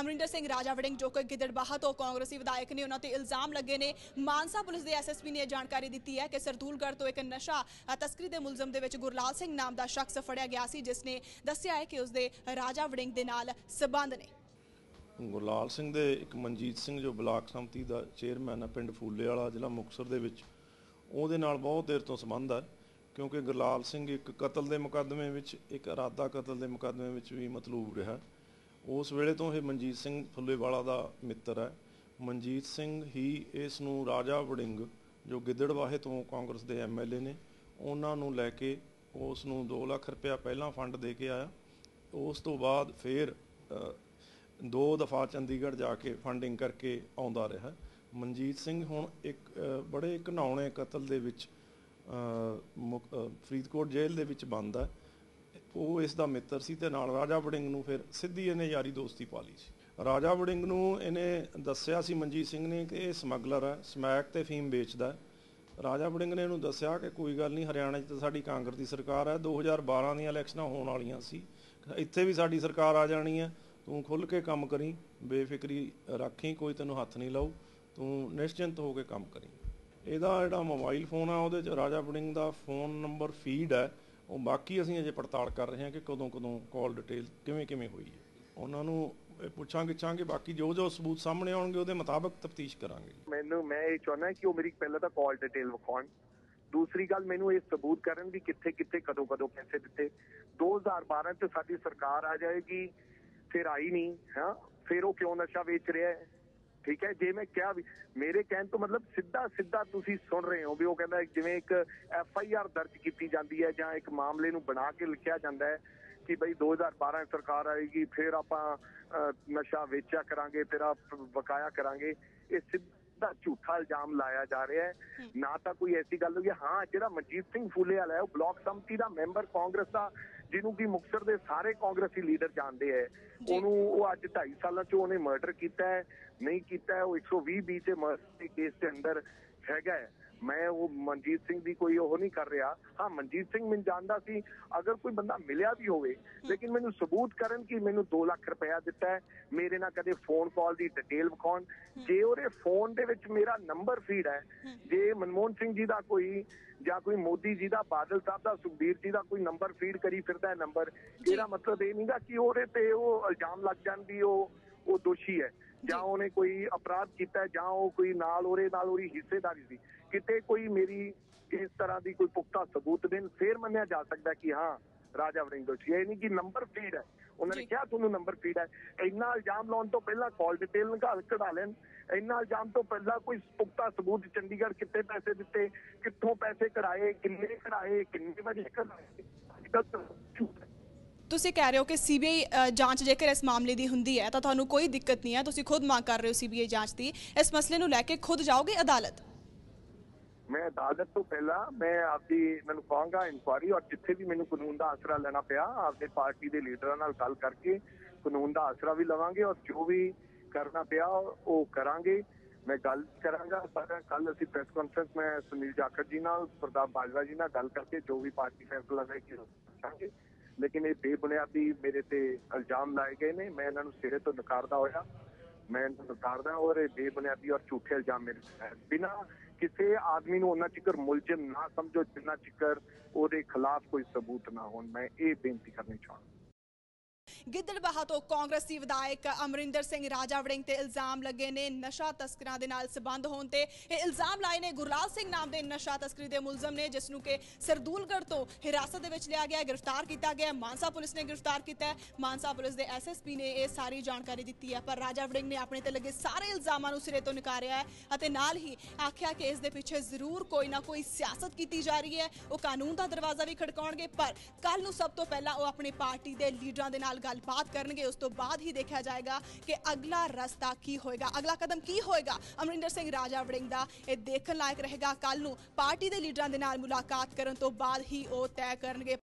ਅਮਰਿੰਦਰ ਸਿੰਘ ਰਾਜਾ ਵੜਿੰਗ ਜੋ ਕਿ ਗਿੱਦੜਬਾਹਾ ਤੋਂ ਕਾਂਗਰਸੀ ਵਿਧਾਇਕ ਨੇ ਉਹਨਾਂ ਤੇ ਇਲਜ਼ਾਮ ਲੱਗੇ ਨੇ। ਮਾਨਸਾ ਪੁਲਿਸ ਦੇ ਐਸਐਸਪੀ ਨੇ ਜਾਣਕਾਰੀ ਦਿੱਤੀ ਹੈ ਕਿ ਸਰਦੂਲਗੜ੍ਹ ਤੋਂ ਇੱਕ ਨਸ਼ਾ ਤਸਕਰੀ ਦੇ ਮੁਲਜ਼ਮ ਦੇ ਵਿੱਚ ਗੁਰਲਾਲ ਸਿੰਘ ਨਾਮ ਦਾ ਸ਼ਖਸ ਫੜਿਆ ਗਿਆ ਸੀ, ਜਿਸ ਨੇ ਦੱਸਿਆ ਹੈ ਕਿ ਉਸ ਦੇ ਰਾਜਾ ਵੜਿੰਗ ਦੇ ਨਾਲ ਸਬੰਧ ਨੇ। ਗੁਰਲਾਲ ਸਿੰਘ ਦੇ ਇੱਕ ਮਨਜੀਤ ਸਿੰਘ ਜੋ ਬਲਾਕ ਸੰਮਤੀ ਦਾ ਚੇਅਰਮੈਨ ਹੈ ਪਿੰਡ ਫੂਲੇ ਵਾਲਾ ਜ਼ਿਲ੍ਹਾ ਮੁਕਤਸਰ ਦੇ ਵਿੱਚ, ਉਹਦੇ ਨਾਲ ਬਹੁਤ ਦੇਰ ਤੋਂ ਸੰਬੰਧ ਹੈ ਕਿਉਂਕਿ ਗੁਰਲਾਲ ਸਿੰਘ ਇੱਕ ਕਤਲ ਦੇ ਮੁਕੱਦਮੇ ਵਿੱਚ, ਇੱਕ ਇਰਾਦਾ ਕਤਲ ਦੇ ਮੁਕੱਦਮੇ ਵਿੱਚ ਵੀ ਮਤਲੂਬ ਰਿਹਾ। ਉਸ ਵੇਲੇ ਤੋਂ ਇਹ ਮਨਜੀਤ ਸਿੰਘ ਫੁੱਲੇਵਾਲਾ ਦਾ ਮਿੱਤਰ ਹੈ। ਮਨਜੀਤ ਸਿੰਘ ਹੀ ਇਸ ਨੂੰ ਰਾਜਾ ਵੜਿੰਗ, ਜੋ ਗਿੱਦੜਵਾਹੇ ਤੋਂ ਕਾਂਗਰਸ ਦੇ ਐਮਐਲਏ ਨੇ, ਉਹਨਾਂ ਨੂੰ ਲੈ ਕੇ ਉਸ ਨੂੰ 2 ਲੱਖ ਰੁਪਇਆ ਪਹਿਲਾਂ ਫੰਡ ਦੇ ਕੇ ਆਇਆ। ਉਸ ਤੋਂ ਬਾਅਦ ਫਿਰ ਦੋ ਦਫਾ ਚੰਡੀਗੜ੍ਹ ਜਾ ਕੇ ਫੰਡਿੰਗ ਕਰਕੇ ਆਉਂਦਾ ਰਿਹਾ। ਮਨਜੀਤ ਸਿੰਘ ਹੁਣ ਇੱਕ ਬੜੇ ਘਨਾਉਣੇ ਕਤਲ ਦੇ ਵਿੱਚ ਮੁਕ- ਫਰੀਦਕੋਟ ਜੇਲ੍ਹ ਦੇ ਵਿੱਚ ਬੰਦ ਹੈ। ਉਹ ਇਸ ਦਾ ਮਿੱਤਰ ਸੀ ਤੇ ਨਾਲ ਰਾਜਾ ਵੜਿੰਗ ਨੂੰ ਫਿਰ ਸਿੱਧੀ ਇਹਨੇ ਯਾਰੀ ਦੋਸਤੀ ਪਾ ਲਈ ਸੀ। ਰਾਜਾ ਵੜਿੰਗ ਨੂੰ ਇਹਨੇ ਦੱਸਿਆ ਸੀ ਮਨਜੀਤ ਸਿੰਘ ਨੇ ਕਿ ਇਹ ਸਮਗਲਰ ਹੈ, ਸਮੈਕ ਤੇ ਫੀਮ ਵੇਚਦਾ ਹੈ। ਰਾਜਾ ਵੜਿੰਗ ਨੇ ਇਹਨੂੰ ਦੱਸਿਆ ਕਿ ਕੋਈ ਗੱਲ ਨਹੀਂ, ਹਰਿਆਣਾ 'ਚ ਤਾਂ ਸਾਡੀ ਕਾਂਗਰਸ ਦੀ ਸਰਕਾਰ ਹੈ 2012 ਦੀਆਂ ਇਲੈਕਸ਼ਨਾਂ ਹੋਣ ਵਾਲੀਆਂ ਸੀ। ਇੱਥੇ ਵੀ ਸਾਡੀ ਸਰਕਾਰ ਆ ਜਾਣੀ ਹੈ, ਤੂੰ ਖੁੱਲ ਕੇ ਕੰਮ ਕਰੀ, ਬੇਫਿਕਰੀ ਰੱਖੀ, ਕੋਈ ਤੈਨੂੰ ਹੱਥ ਨਹੀਂ ਲਾਊ, ਤੂੰ ਨਿਸ਼ਚਿੰਤ ਹੋ ਕੇ ਕੰਮ ਕਰੀ। ਇਹਦਾ ਜਿਹੜਾ ਮੋਬਾਈਲ ਫੋਨ ਆ, ਉਹਦੇ 'ਚ ਰਾਜਾ ਵੜਿੰਗ ਦਾ ਫੋਨ ਨੰਬਰ ਫੀਡ ਹੈ ਉਹ ਬਾਕੀ ਅਸੀਂ ਅਜੇ ਪੜਤਾਲ ਕਰ ਰਹੇ ਹਾਂ ਕਿ ਕਦੋਂ ਕਦੋਂ ਕਾਲ ਡਿਟੇਲ ਕਿਵੇਂ ਕਿਵੇਂ ਹੋਈ ਹੈ। ਉਹਨਾਂ ਨੂੰ ਪੁੱਛਾਂਗੇ ਚਾਹਾਂਗੇ ਬਾਕੀ ਜੋ ਜੋ ਸਬੂਤ ਸਾਹਮਣੇ ਆਉਣਗੇ ਉਹਦੇ ਮੁਤਾਬਕ ਤਫਤੀਸ਼ ਕਰਾਂਗੇ ਮੈਨੂੰ, ਮੈਂ ਇਹ ਚਾਹੁੰਦਾ ਕਿ ਉਹ ਮੇਰੀ ਪਹਿਲਾਂ ਤਾਂ ਕਾਲ ਡਿਟੇਲ ਵਿਖਾਉਣ। ਦੂਸਰੀ ਗੱਲ, ਮੈਨੂੰ ਇਹ ਸਬੂਤ ਕਰਨ ਵੀ ਕਿੱਥੇ ਕਿੱਥੇ, ਕਦੋਂ ਕਦੋਂ ਪੈਸੇ ਦਿੱਤੇ। 2012 ਚ ਸਾਡੀ ਸਰਕਾਰ ਆ ਜਾਏਗੀ, ਫਿਰ ਆਈ ਨਹੀਂ, ਹਾਂ, ਫਿਰ ਉਹ ਕਿਉਂ ਨਸ਼ਾ ਵੇਚ ਰਿਹਾ ਹੈ? ਠੀਕ ਹੈ ਜੇ ਮੈਂ ਕਿਹਾ ਵੀ ਮੇਰੇ ਕਹਿਣ ਤੋਂ ਮਤਲਬ ਸਿੱਧਾ ਸਿੱਧਾ ਤੁਸੀਂ ਸੁਣ ਰਹੇ ਹੋ ਵੀ ਉਹ ਕਹਿੰਦਾ ਜਿਵੇਂ ਇੱਕ ਐਫ ਆਈ ਆਰ ਦਰਜ ਕੀਤੀ ਜਾਂਦੀ ਹੈ ਜਾਂ ਇੱਕ ਮਾਮਲੇ ਨੂੰ ਬਣਾ ਕੇ ਲਿਖਿਆ ਜਾਂਦਾ ਹੈ ਕਿ ਬਈ 2012 ਸਰਕਾਰ ਆਏਗੀ ਫਿਰ ਆਪਾਂ ਨਸ਼ਾ ਵੇਚਿਆ ਕਰਾਂਗੇ ਆਪ ਬਕਾਇਆ ਕਰਾਂਗੇ ਇਹ ਸਿੱਧਾ ਝੂਠਾ ਇਲਜ਼ਾਮ ਲਾਇਆ ਜਾ ਰਿਹਾ ਹੈ ਨਾ ਤਾਂ ਕੋਈ ਐਸੀ ਗੱਲ ਹੋਈ ਹੈ। ਹਾਂ ਜਿਹੜਾ ਮਨਜੀਤ ਸਿੰਘ ਫੂਲੇ ਵਾਲਾ ਹੈ ਉਹ ਬਲਾਕ ਸੰਮਤੀ ਦਾ ਮੈਂਬਰ ਕਾਂਗਰਸ ਦਾ ਜਿਹਨੂੰ ਕਿ ਮੁਕਤਸਰ ਦੇ ਸਾਰੇ ਕਾਂਗਰਸੀ ਲੀਡਰ ਜਾਣਦੇ ਜੀ। ਉਹਨੂੰ ਉਹ ਅੱਜ 2.5 ਸਾਲਾਂ ਚ ਉਹਨੇ ਮਰਡਰ ਕੀਤਾ ਹੈ ਨਹੀਂ ਕੀਤਾ ਉਹ 120 ਬੀ ਤੇ ਮਰਡਰ ਦੇ ਕੇਸ ਦੇ ਅੰਦਰ ਹੈਗਾ ਮੈਂ ਉਹ ਮਨਜੀਤ ਸਿੰਘ ਦੀ ਕੋਈ ਉਹ ਨਹੀਂ ਕਰ ਰਿਹਾ। ਹਾਂ ਮਨਜੀਤ ਸਿੰਘ ਮੈਨੂੰ ਜਾਣਦਾ ਸੀ। ਅਗਰ ਕੋਈ ਬੰਦਾ ਮਿਲਿਆ ਵੀ ਹੋਵੇ ਲੇਕਿਨ ਮੈਨੂੰ ਸਬੂਤ ਕਰਨ ਕਿ ਮੈਨੂੰ 2 ਲੱਖ ਰੁਪਇਆ ਦਿੱਤਾ ਹੈ। ਮੇਰੇ ਨਾਲ ਕਦੇ ਫੋਨ ਕਾਲ ਦੀ ਡਿਟੇਲ ਵਿਖਾਉਣ। ਜੇ ਉਹਦੇ ਫੋਨ ਦੇ ਵਿੱਚ ਮੇਰਾ ਨੰਬਰ ਫੀਡ ਹੈ ਜੇ ਮਨਮੋਹਨ ਸਿੰਘ ਜੀ ਦਾ ਕੋਈ ਜਾਂ ਕੋਈ ਮੋਦੀ ਜੀ ਦਾ ਬਾਦਲ ਸਾਹਿਬ ਦਾ ਸੁਖਬੀਰ ਜੀ ਦਾ ਕੋਈ ਨੰਬਰ ਫੀਡ ਕਰੀ ਫਿਰਦਾ ਹੈ ਨੰਬਰ ਇਹਦਾ ਮਤਲਬ ਇਹ ਨਹੀਂਗਾ ਕਿ ਉਹਦੇ ਤੇ ਉਹ ਇਲਜ਼ਾਮ ਲੱਗ ਜਾਣ ਵੀ ਉਹ ਉਹ ਦੋਸ਼ੀ ਹੈ। ਜਾਂ ਉਹਨੇ ਕੋਈ ਅਪਰਾਧ ਕੀਤਾ ਜਾਂ ਉਹ ਕੋਈ ਨਾਲ ਉਹਦੇ ਨਾਲ ਉਹਦੀ ਹਿੱਸੇਦਾਰੀ ਸੀ ਕਿਤੇ ਕੋਈ ਮੇਰੀ ਇਸ ਤਰ੍ਹਾਂ ਦੀ ਕੋਈ ਪੁਖਤਾ ਸਬੂਤ ਦੇਣ ਫੇਰ ਮੰਨਿਆ ਜਾ ਸਕਦਾ ਕਿ ਹਾਂ ਰਾਜਾ ਵੜਿੰਗ ਦੋਸ਼ੀ ਹੈ ਇਹ ਨਹੀਂ ਕਿ ਨੰਬਰ ਫੀਡ ਹੈ। ਉਹਨਾਂ ਨੇ। ਕਿਹਾ ਤੁਹਾਨੂੰ ਨੰਬਰ ਫੀਡ ਹੈ। ਇੰਨਾ ਇਲਜ਼ਾਮ ਲਾਉਣ ਤੋਂ ਪਹਿਲਾਂ ਕਾਲ ਡਿਟੇਲ ਨਿਕਾਲ ਕਢਾ ਲੈਣ। ਇੰਨਾ ਇਲਜ਼ਾਮ ਤੋਂ ਪਹਿਲਾਂ ਕੋਈ ਪੁਖਤਾ ਸਬੂਤ ਚੰਡੀਗੜ੍ਹ ਕਿੱਥੇ ਪੈਸੇ ਦਿੱਤੇ ਕਿੱਥੋਂ ਪੈਸੇ ਕਢਾਏ ਕਿੰਨੇ ਕਢਾਏ ਕਿੰਨੇ ਵਜੇ ਕਢਾਏ। ਅੱਜ ਕੱਲ੍ਹ। ਤੁਸੀਂ ਕਹਿ ਰਹੇ ਹੋ ਕਿ ਸੀਬੀਆਈ ਜਾਂਚ ਜੇਕਰ ਇਸ ਮਾਮਲੇ ਦੀ ਹੁੰਦੀ ਹੈ ਤਾਂ ਤੁਹਾਨੂੰ ਕੋਈ ਦਿੱਕਤ ਨਹੀਂ ਹੈ, ਤੁਸੀਂ ਖੁਦ ਮੰਗ ਕਰ ਰਹੇ ਹੋ ਸੀਬੀਆਈ ਜਾਂਚ ਦੀ। ਇਸ ਮਸਲੇ ਨੂੰ ਲੈ ਕੇ ਖੁਦ ਜਾਓਗੇ ਅਦਾਲਤ? ਮੈਂ ਅਦਾਲਤ ਤੋਂ ਪਹਿਲਾਂ ਮੈਂ ਆਪਦੀ, ਮੈਨੂੰ ਕਹਾਂਗਾ ਇਨਕੁਆਰੀ ਔਰ ਜਿੱਥੇ ਵੀ ਮੈਨੂੰ ਕਾਨੂੰਨ ਦਾ ਆਸਰਾ ਲੈਣਾ ਪਿਆ, ਆਪਦੇ ਪਾਰਟੀ ਦੇ ਲੀਡਰਾਂ ਨਾਲ ਗੱਲ ਕਰਕੇ ਕਾਨੂੰਨ ਦਾ ਆਸਰਾ ਵੀ ਲਵਾਂਗੇ ਔਰ ਜੋ ਵੀ ਕਰਨਾ ਪਿਆ ਉਹ ਕਰਾਂਗੇ। ਮੈਂ ਗੱਲ ਕਰਾਂਗਾ, ਪਰ ਕੱਲ ਅਸੀਂ ਪ੍ਰੈਸ ਕਾਨਫਰੰਸ ਮੈਂ ਸੁਨੀਲ ਜਾਖੜ ਜੀ ਨਾਲ, ਪ੍ਰਤਾਪ ਬਾਜਵਾ ਜੀ ਨਾਲ ਗੱਲ ਕਰਕੇ ਜੋ ਵੀ ਪਾਰਟੀ ਫੈਸਲਾ ਲੈ ਕੇ ਦੱਸਾਂਗੇ ਲੇਕਿਨ ਇਹ ਬੇਬੁਨਿਆਦੀ ਮੇਰੇ ਤੇ ਇਲਜ਼ਾਮ ਲਾਏ ਗਏ ਨੇ। ਮੈਂ ਇਹਨਾਂ ਨੂੰ ਸਿਰੇ ਤੋਂ ਨਕਾਰਦਾ ਹੋਇਆ। ਮੈਂ ਇਹਨੂੰ ਨਕਾਰਦਾ ਔਰ ਇਹ ਬੇਬੁਨਿਆਦੀ ਔਰ ਝੂਠੇ ਇਲਜ਼ਾਮ ਮੇਰੇ ਤੇ ਹੈ ਬਿਨਾਂ ਕਿਸੇ ਆਦਮੀ ਨੂੰ ਉਹਨਾਂ ਚਿਕਰ ਮੁਲਜ਼ਮ ਨਾ ਸਮਝੋ, ਜਿੰਨਾ ਚਿਕਰ ਉਹਦੇ ਖਿਲਾਫ ਕੋਈ ਸਬੂਤ ਨਾ ਹੋਣ, ਮੈਂ ਇਹ ਬੇਨਤੀ ਕਰਨੀ ਚਾਹੁੰਦਾ ਗਿੱਦੜਬਾਹਾ ਤੋਂ ਕਾਂਗਰਸੀ ਵਿਧਾਇਕ ਅਮਰਿੰਦਰ ਸਿੰਘ ਰਾਜਾ ਵੜਿੰਗ ਤੇ ਇਲਜ਼ਾਮ ਲੱਗੇ ਨੇ ਨਸ਼ਾ ਤਸਕਰਾਂ ਦੇ ਨਾਲ ਸਬੰਧ ਹੋਣ ਤੇ ਇਹ ਇਲਜ਼ਾਮ ਲਾਏ ਨੇ। ਗੁਰਲਾਲ ਸਿੰਘ ਨਾਮ ਦੇ ਨਸ਼ਾ ਤਸਕਰੀ ਦੇ ਮੁਲਜ਼ਮ ਨੇ, ਜਿਸ ਨੂੰ ਕਿ ਸਰਦੂਲਗੜ੍ਹ ਤੋਂ ਹਿਰਾਸਤ ਦੇ ਵਿੱਚ ਲਿਆ ਗਿਆ, ਗ੍ਰਿਫਤਾਰ ਕੀਤਾ ਗਿਆ। ਮਾਨਸਾ ਪੁਲਿਸ ਨੇ ਗ੍ਰਿਫਤਾਰ ਕੀਤਾ ਮਾਨਸਾ ਪੁਲਿਸ ਦੇ ਐਸਐਸਪੀ ਨੇ ਇਹ ਸਾਰੀ ਜਾਣਕਾਰੀ ਦਿੱਤੀ ਹੈ, ਪਰ ਰਾਜਾ ਵੜਿੰਗ ਨੇ ਆਪਣੇ ਤੇ ਲੱਗੇ ਸਾਰੇ ਇਲਜ਼ਾਮਾਂ ਨੂੰ ਸਿਰੇ ਤੋਂ ਨਕਾਰਿਆ ਹੈ ਅਤੇ ਨਾਲ ਹੀ ਆਖਿਆ ਕਿ ਇਸ ਦੇ ਪਿੱਛੇ ਜ਼ਰੂਰ ਕੋਈ ਨਾ ਕੋਈ ਸਿਆਸਤ ਕੀਤੀ ਜਾ ਰਹੀ ਹੈ। ਉਹ ਕਾਨੂੰਨ ਦਾ ਦਰਵਾਜ਼ਾ ਵੀ ਖੜਕਾਉਣਗੇ, ਪਰ ਕੱਲ ਨੂੰ ਸਭ ਤੋਂ ਪਹਿਲਾਂ ਉਹ ਆਪਣੀ ਪਾਰਟੀ ਦੇ ਲੀਡਰਾਂ ਦੇ ਨਾਲ ਗੱਲ ਗੱਲਬਾਤ ਕਰਨਗੇ, ਉਸ ਤੋਂ ਬਾਅਦ ਹੀ ਦੇਖਿਆ ਜਾਏਗਾ ਕਿ ਅਗਲਾ ਰਸਤਾ ਕੀ ਹੋਏਗਾ, ਅਗਲਾ ਕਦਮ ਕੀ ਹੋਏਗਾ? ਅਮਰਿੰਦਰ ਸਿੰਘ ਰਾਜਾ ਵੜਿੰਗ ਦਾ ਇਹ ਦੇਖਣ ਲਾਇਕ ਰਹੇਗਾ ਕੱਲ ਨੂੰ ਪਾਰਟੀ ਦੇ ਲੀਡਰਾਂ ਦੇ ਨਾਲ ਮੁਲਾਕਾਤ ਕਰਨ ਤੋਂ ਬਾਅਦ ਹੀ ਉਹ ਤੈਅ ਕਰਨਗੇ।